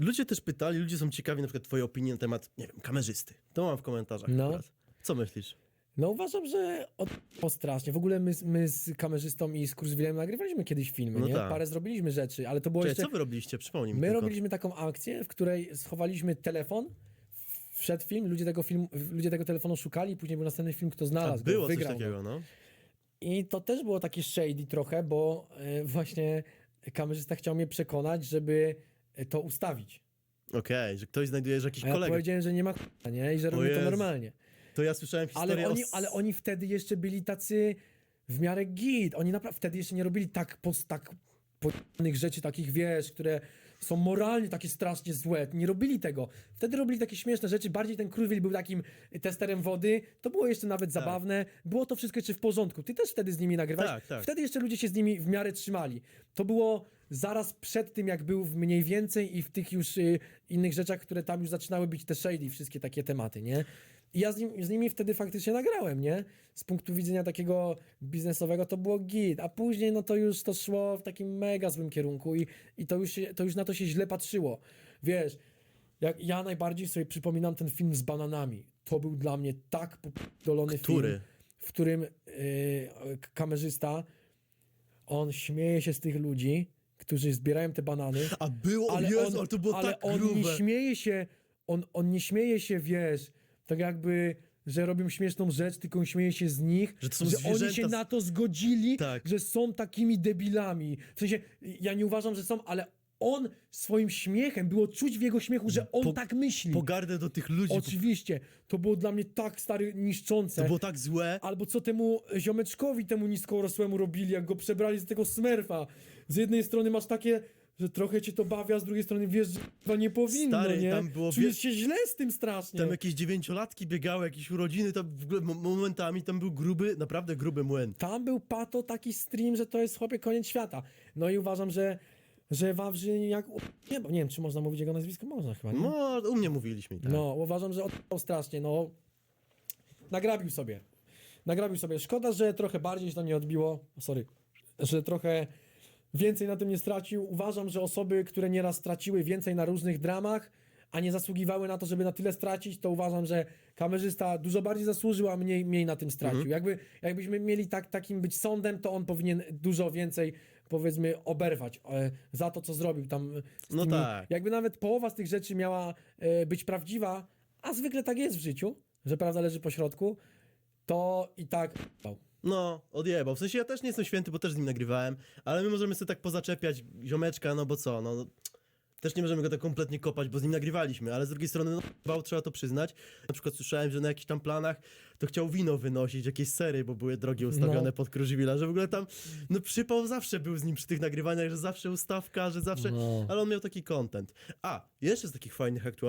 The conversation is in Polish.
ludzie też pytali, ludzie są ciekawi na przykład twoje opinie na temat, nie wiem, kamerzysty. To mam w komentarzach No. Co myślisz? No uważam, że od... o strasznie. W ogóle my, my z kamerzystą i z Kurzwilem nagrywaliśmy kiedyś filmy, No nie? tak. Parę zrobiliśmy rzeczy, ale to było Czekaj, jeszcze... co wy robiliście? Przypomnij mi My tylko. robiliśmy taką akcję, w której schowaliśmy telefon, wszedł film, ludzie tego, filmu, ludzie tego telefonu szukali, później był następny film, kto A znalazł go, było coś wygrał. go. takiego, no. I to też było takie shady trochę, bo e, właśnie kamerzysta chciał mnie przekonać, żeby to ustawić. Okej, że ktoś znajduje, że jakiś A ja kolega. powiedziałem, że nie ma ch**a, nie? I że robię to normalnie. To ja słyszałem historię Ale oni, o... ale oni wtedy jeszcze byli tacy w miarę git. Oni naprawdę wtedy jeszcze nie robili tak pos, tak podobnych rzeczy, takich wiesz, które są moralnie takie strasznie złe. Nie robili tego. Wtedy robili takie śmieszne rzeczy. Bardziej ten Kruwil był takim testerem wody. To było jeszcze nawet zabawne. Było to wszystko jeszcze w porządku. Ty też wtedy z nimi nagrywałeś. Tak, tak. Wtedy jeszcze ludzie się z nimi w miarę trzymali. To było zaraz przed tym, jak był w mniej więcej i w tych już y, innych rzeczach, które tam już zaczynały być te shady, wszystkie takie tematy, nie? I ja z, nim, z nimi wtedy faktycznie nagrałem, nie? Z punktu widzenia takiego biznesowego to było git, a później no to już to szło w takim mega złym kierunku i, i to, już to już na to się źle patrzyło. Wiesz, jak ja najbardziej sobie przypominam ten film z bananami. To był dla mnie tak Który? film, w którym yy, kamerzysta on śmieje się z tych ludzi, którzy zbierają te banany, A było, ale Jezu, on, ale to było ale tak on grube. nie śmieje się, on, on nie śmieje się, wiesz, tak jakby, że robią śmieszną rzecz, tylko on śmieje się z nich, Że są oni się na to zgodzili, Tak. że są takimi debilami. W sensie, ja nie uważam, że są, ale on swoim śmiechem, było czuć w jego śmiechu, że on Po- tak myśli. Pogardę do tych ludzi. Oczywiście, to było dla mnie tak stary niszczące. To było tak złe. Albo co temu ziomeczkowi, temu niskorosłemu robili, jak go przebrali z tego smerfa. Z jednej strony masz takie, że trochę cię to bawi, a z drugiej strony wiesz, że chyba nie powinno, Stary, nie? tam było Czujesz wie- się źle z tym strasznie. Tam jakieś dziewięciolatki biegały, jakieś urodziny, to w ogóle mo- momentami tam był gruby, naprawdę gruby młyn. Tam był pato taki stream, że to jest chłopie koniec świata. No i uważam, że że Wawrzyn jak... u- Nie, bo nie wiem, czy można mówić jego nazwisko? Można chyba, nie? No, u mnie mówiliśmy i tak. No, uważam, że odpał strasznie, no. Nagrabił sobie. Nagrabił sobie. Szkoda, że trochę bardziej się to nie odbiło. Sorry. Że trochę więcej na tym nie stracił. Uważam, że osoby, które nieraz straciły więcej na różnych dramach, a nie zasługiwały na to, żeby na tyle stracić, to uważam, że kamerzysta dużo bardziej zasłużył, a mniej, mniej na tym stracił. Jakby, jakbyśmy mieli tak, takim być sądem, to on powinien dużo więcej, powiedzmy, oberwać e, za to, co zrobił tam. No tak. Jakby nawet połowa z tych rzeczy miała e, być prawdziwa, a zwykle tak jest w życiu, że prawda leży po środku, to i tak. No, odjebał. W sensie ja też nie jestem święty, bo też z nim nagrywałem, ale my możemy sobie tak pozaczepiać ziomeczka, no bo co, no... Też nie możemy go tak kompletnie kopać, bo z nim nagrywaliśmy, ale z drugiej strony, no, wał, trzeba to przyznać. Na przykład słyszałem, że na jakichś tam planach to chciał wino wynosić, jakieś sery, bo były drogie ustawione No. pod Krużywila, że w ogóle tam, no przypał zawsze był z nim przy tych nagrywaniach, że zawsze ustawka, że zawsze, No. ale on miał taki content. A, jeszcze z takich fajnych aktualności,